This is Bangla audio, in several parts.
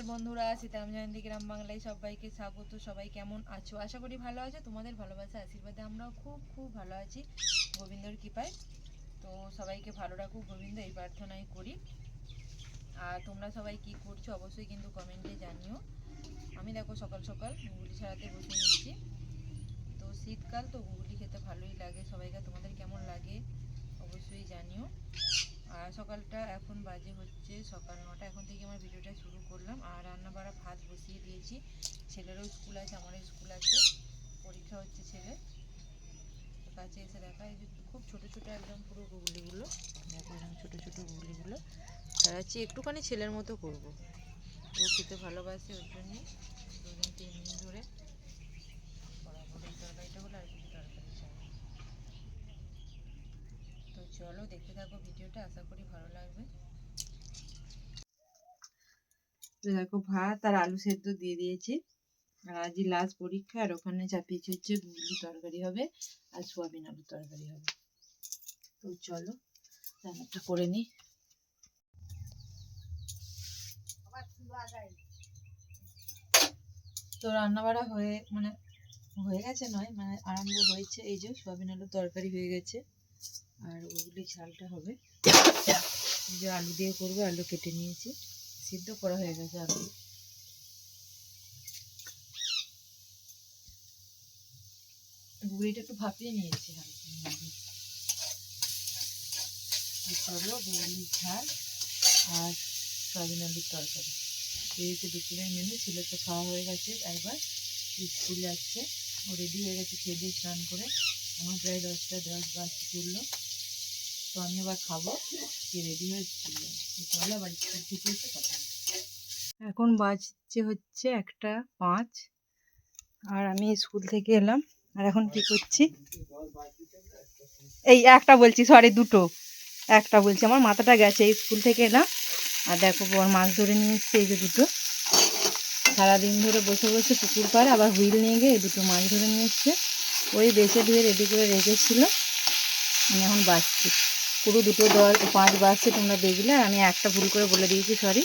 সকাল বন্ধুরা, সীতারাম জয়ন্তী, গ্রাম বাংলায় সবাইকে স্বাগত। সবাই কেমন আছো? আশা করি ভালো আছো। তোমাদের ভালোবাসা, আশীর্বাদে আমরাও খুব খুব ভালো আছি গোবিন্দর কৃপায়। তো সবাইকে ভালো রাখো, গোবিন্দ, এই প্রার্থনাই করি। আর তোমরা সবাই কি করছ অবশ্যই কিন্তু কমেন্টে জানিও। আমি দেখো সকাল সকাল গুগলি ছাড়াতে বসে নিচ্ছি। তো শীতকাল তো গুগলি খেতে ভালোই লাগে সবাইকে তোমাদের কেমন লাগে অবশ্যই জানিও। আর সকালটা এখন বাজে হচ্ছে সকাল নটা। এখন থেকে আমার ভিডিওটা শুরু করলাম। আর রান্না বাড়া ভাত বসিয়ে দিয়েছি। ছেলেরও স্কুল আছে, আমারও স্কুল আছে। পরীক্ষা হচ্ছে ছেলে কাছে এসে দেখা, এই যে খুব ছোট ছোট একদম পুরো গুগলিগুলো। দেখো এরকম ছোট ছোট গুগলিগুলো। ছাড়াচ্ছি একটুখানি ছেলের মতো করব। ও খেতে ভালোবাসে ওর জন্যে দুদিন তিন দিন ধরে বরাবর এই তরকারিটা হলো আর কিছু তরকারি চাই না। তো চলো দেখতে থাকো ভিডিওটা, আশা করি ভালো লাগবে। দেখো ভাত আর আলু সেদ্ধ দিয়ে দিয়েছি। আর আজই লাস্ট পরীক্ষা, আর ওখানে চাপিয়েছি হচ্ছে গুগলি তরকারি হবে আর সোয়াবিন আলু তরকারি হবে। তো চলো, রান্নাটা করে নিই। তো রান্না বাড়া হয়ে মানে হয়ে গেছে নয় মানে আরম্ভ হয়েছে, এই যে সোয়াবিন আলু তরকারি হয়ে গেছে। আর ওগুলি ঝালটা হবে। যে আলু দিয়ে করব, আলু কেটে নিয়েছি। সিদ্ধ করা হয়ে গেছে আলু। গুড়িটা একটু ভাপিয়ে নিয়েছি হালকা। গুড়ির ঝাল আর সয়াবিন আলুর তরকারি। এই হচ্ছে দুপুরের মেনু ছেলে তো খাওয়া হয়ে গেছে একবার। স্কুল যাচ্ছে ও রেডি হয়ে গেছে, খেয়ে দিয়ে স্নান করে। আমার প্রায় দশটা, দশ বাজ তুললো তো আমি আবার খাব। রেডি হয়ে স্কুল যাব তো চলো আবার এসে কথা। এখন বাজছে হচ্ছে একটা পাঁচ। আর আমি স্কুল থেকে এলাম। আর এখন কি করছি? এই একটা বলছি সরি দুটো। একটা বলছি, আমার মাথাটা গেছে, এই স্কুল থেকে এলাম। আর দেখো, বর মাছ ধরে নিয়ে এসছে, এই যে দুটো। সারাদিন ধরে বসে বসে পুকুর পাড়ে আবার হুইল নিয়ে গিয়ে এই দুটো মাছ ধরে নিয়ে এসছে। ওই বেছে ধুয়ে রেডি করে রেখেছিল। আমি এখন বাঁচছি পুরো দুটো দশ পাঁচ বাজছে, তোমরা দেখলে, আমি একটা ভুল করে বলে দিয়েছি সরি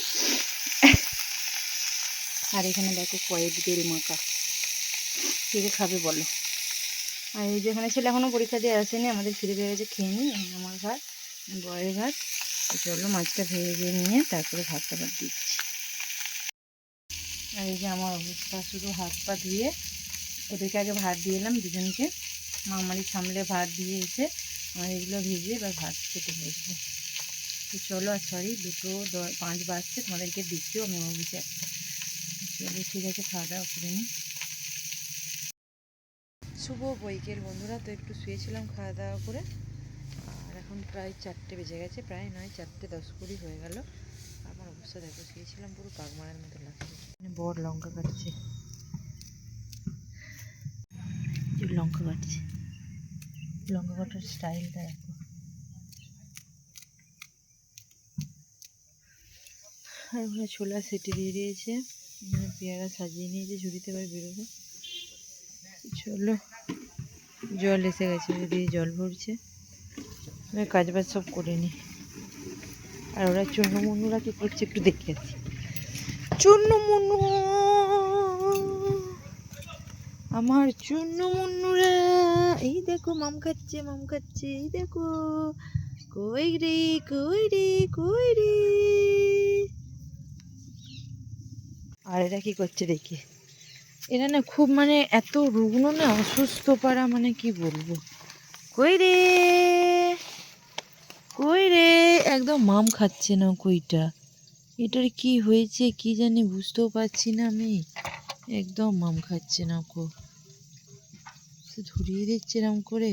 আর এখানে দেখো কয়েক তেল মাখা। কে খাবে বলো? আর এই যে এখানে ছেলে এখনও পরীক্ষা দিয়ে আসেনি, আমাদের ফিরে পেয়ে গেছে, খেয়ে নিই আমার ভাত বয়ের ভাত। চলো মাছটা ভেজে নিয়ে তারপরে ভাতটা ভাত দিচ্ছি। আর এই যে আমার অবস্থা, শুধু হাত পা ধুয়ে, ওদেরকে আগে ভাত দিয়ে এলাম দুজনকে। মামারি সামলে ভাত দিয়ে এসে আমার এগুলো ভেজে এবার ভাত খেতে বসবো। তো চলো আর সরি দুটো পাঁচ বাজছে, তোমাদেরকে দিচ্ছিও আমি ভাবছি একটা। চলো ঠিক আছে, খাওয়া দাওয়া করে নিই। শুভ বৈকের বন্ধুরা, তো একটু শুয়েছিলাম খাওয়া দাওয়া করে। আর এখন প্রায় চারটে বেজে গেছে, প্রায় নয়, চারটে দশ কুড়ি হয়ে গেল। আমার অবস্থা দেখো, শুয়েছিলাম পুরো পাগমারার মতো লাগছে। বড় লঙ্কা কাটছে। লঙ্কা কাটছে। লঙ্কা কাটার স্টাইলটা দেখো। আর ওখানে ছোলা সেটে দিয়ে দিয়েছে। পেয়ারা সাজিয়ে নিয়েছে, ঝুড়িতে এবার বেরোবে। চলো, জল এসে গেছে দিয়ে জল ভরছে। কাজ বাজ সব করে নি। আর ওরা চূর্ণ মুন্নুরা কি করছে একটু দেখে আসি। চূর্ণ মুন্নু আমার চূর্ণ মুন্নুরা, এই দেখো মাম খাচ্ছে মাম খাচ্ছে, এই দেখো। কই রে কই রে কই রে? আর এরা কি করছে দেখি? এরা না খুব মানে এত রুগ্ন না, অসুস্থ পারা মানে কি বলব? কই রে? কই রে? একদম মাম খাচ্ছে না কইটা। এটার কি হয়েছে, কি জানি বুঝতেও পারছি না আমি। একদম মাম খাচ্ছে না কো। সে ধরিয়ে দিচ্ছে এরম করে।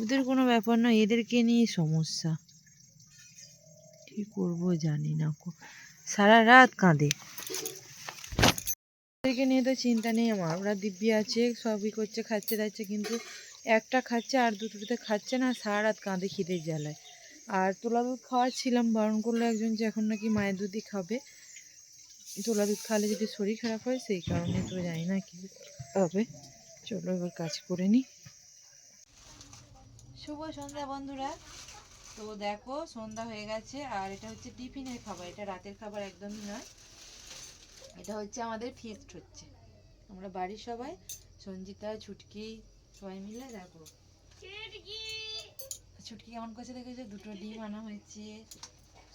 ওদের কোনো ব্যাপার না এদেরকে নিয়ে সমস্যা। কি করব জানি না সারা রাত কাঁদে। ওদেরকে নিয়ে তো চিন্তা নেই আমার, ওরা দিব্যি আছে, সবই করছে, খাচ্ছে দাচ্ছে, কিন্তু একটা খাচ্ছে আর দুটোতে খাচ্ছে না, সারা রাত কাঁদে খিদের জ্বালায়। আর তোলা দুধ খাওয়াচ্ছিলাম, বারণ করল একজন যে এখন নাকি মায়ের দুধই খাবে। তোলা দুধ খাওয়ালে যদি শরীর খারাপ হয়, সেই কারণে তো জানি না কি হবে। চলো এবার কাজ করে নিই শুভ সন্ধ্যা বন্ধুরা। তো দেখো সন্ধ্যা হয়ে গেছে আর এটা হচ্ছে টিফিনের খাবার এটা রাতের খাবার একদমই নয়। এটা হচ্ছে আমাদের ফিস্ট হচ্ছে। আমরা বাড়ির সবাই সঞ্জিতা ছুটকি সবাই মিলে দেখো। ছুটকি! কেমন করছে দেখেছ? দুটো ডিম আনা হয়েছে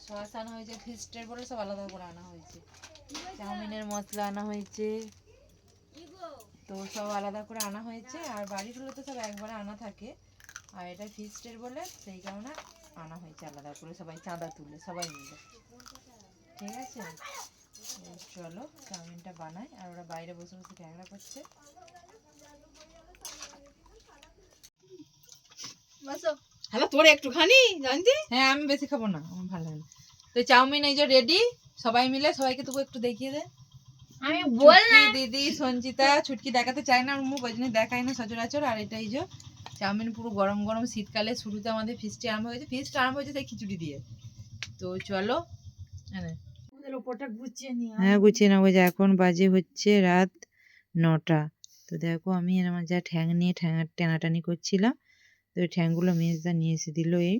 সস আনা হয়েছে ফিস্টের বলে সব আলাদা করে আনা হয়েছে। চাউমিনের মশলা আনা হয়েছে। তো সব আলাদা করে আনা হয়েছে আর বাড়িগুলো তো সব একবারে আনা থাকে। আর এটা ফিস্টের বলে সেই কারণে আনা হয়েছে আলাদা করে সবাই চাঁদা তুলে সবাই মিলে। ঠিক আছে? চলো চাউমিনটা বানাই আর ওরা বাইরে বসে বসে ট্যাংরা করছে। হ্যালো তোর একটুখানি জানতি হ্যাঁ আমি বেশি খাব না আমার ভালো লাগে তো চাউমিন এই যে রেডি সবাই মিলে সবাইকে তবু একটু দেখিয়ে দে। আমি ছুটকি, দিদি সঞ্চিতা ছুটকি দেখাতে চায় না মুখ ওই জন্য দেখাই না সচরাচর। আর এটা এই যে চাউমিন পুরো গরম গরম শীতকালে শুরুতে আমাদের ফিস্টে আরম্ভ হয়েছে। ফিস্ট আরম্ভ হয়েছে সেই খিচুড়ি দিয়ে। তো চলো হ্যাঁ ওদের ওপরটা গুছিয়ে নিয়ে হ্যাঁ গুছিয়ে নেব। যে এখন বাজে হচ্ছে রাত নটা। তো দেখো আমি আর আমার যা ঠ্যাং নিয়ে ঠ্যাং টানাটানি করছিলাম। তো ওই ঠ্যাংগুলো মেজদা নিয়ে এসে দিল এই।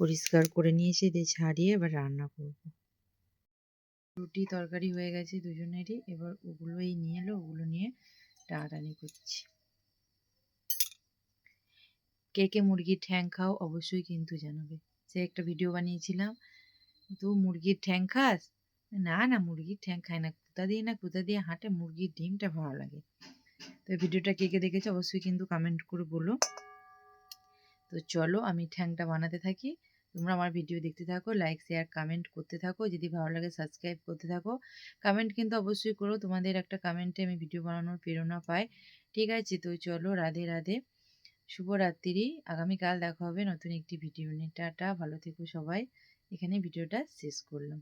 পরিষ্কার করে নিয়ে এসে দিয়ে ছাড়িয়ে এবার রান্না করব। রুটি তরকারি হয়ে গেছে দুজনেরই। এবার ওগুলোই নিয়ে এলো, ওগুলো নিয়ে টানাটানি করছি। কে কে মুরগির ঠ্যাং খাও অবশ্যই কিন্তু জানাবে। সে একটা ভিডিও বানিয়েছিলাম, তো মুরগির ঠ্যাং খাস? না না, মুরগির ঠ্যাং খায় না। কুতা দিয়ে না, কুতা দিয়ে হাঁটে, মুরগির ডিমটা ভালো লাগে। তো ভিডিওটা কে কে দেখেছে অবশ্যই কিন্তু কমেন্ট করে বলো। তো চলো আমি ঠ্যাংটা বানাতে থাকি। তোমরা আমার ভিডিও দেখতে থাকো লাইক শেয়ার কমেন্ট করতে থাকো, যদি ভালো লাগে সাবস্ক্রাইব করতে থাকো। কমেন্ট কিন্তু অবশ্যই করো, তোমাদের একটা কমেন্টে আমি ভিডিও বানানোর প্রেরণা পাই। ঠিক আছে, তো চলো, রাধে রাধে। শুভরাত্রি, আগামীকাল দেখা হবে নতুন একটি ভিডিও নিয়ে। টাটা, ভালো থেকো সবাই। এখানে ভিডিওটা শেষ করলাম।